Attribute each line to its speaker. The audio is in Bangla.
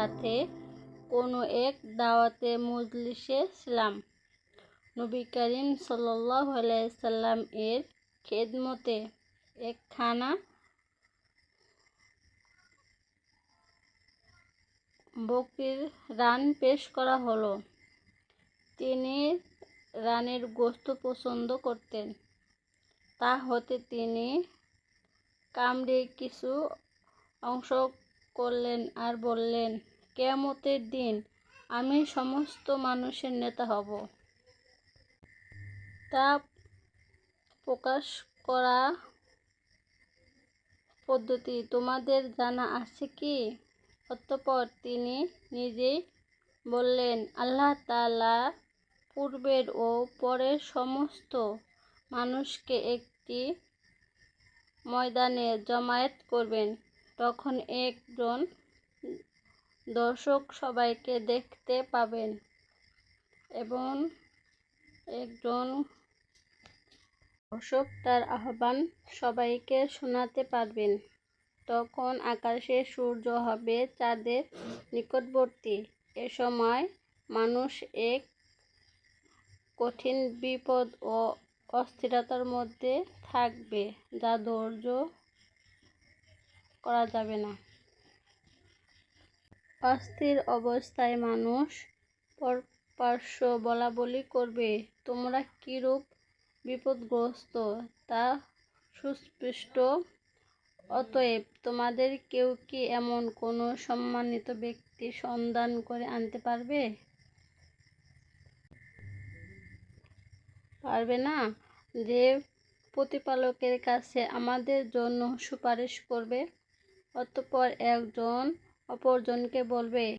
Speaker 1: এক দাওয়াতে মজলিসে ছিলাম। নবী করিম সাল্লাম এর খেদমতে একখানা বকরির রান পেশ করা হলো। তিনি রানের গোস্ত পছন্দ করতেন। তা হতে তিনি কামড়ে কিছু অংশ করলেন আর বললেন কেয়ামতের দিন আমি সমস্ত মানুষের নেতা হব। তা প্রকাশ করা পদ্ধতি তোমাদের জানা আছে কি? অতঃপর তিনি নিজেই বললেন, আল্লাহ তাআলা পূর্বের ও পরের সমস্ত মানুষকে একটি ময়দানে জমায়েত করবেন। তখন একজন দর্শক সবাইকে দেখতে পাবেন। এবং একজন ঘোষক তার আহ্বান সবাইকে শোনাতে পারবেন। তখন আকাশে সূর্য হবে চাঁদের নিকটবর্তী। এ সময় মানুষ এক কঠিন বিপদ ও অস্থিরতার মধ্যে থাকবে, যা ধৈর্য করা যাবে না। অস্থির অবস্থায় মানুষ পরপার্শ্ব বলাবলি করবে। তোমরা কিরূপ বিপদগ্রস্ত? তা সুস্পষ্ট। অতএব তোমাদের কেউ কি এমন কোনো সম্মানিত ব্যক্তি সন্ধান করে আনতে পারবে? পারবে না? যে প্রতিপালকের কাছে আমাদের জন্য সুপারিশ করবে, অতঃপর একজন অপরজনকে বলবে।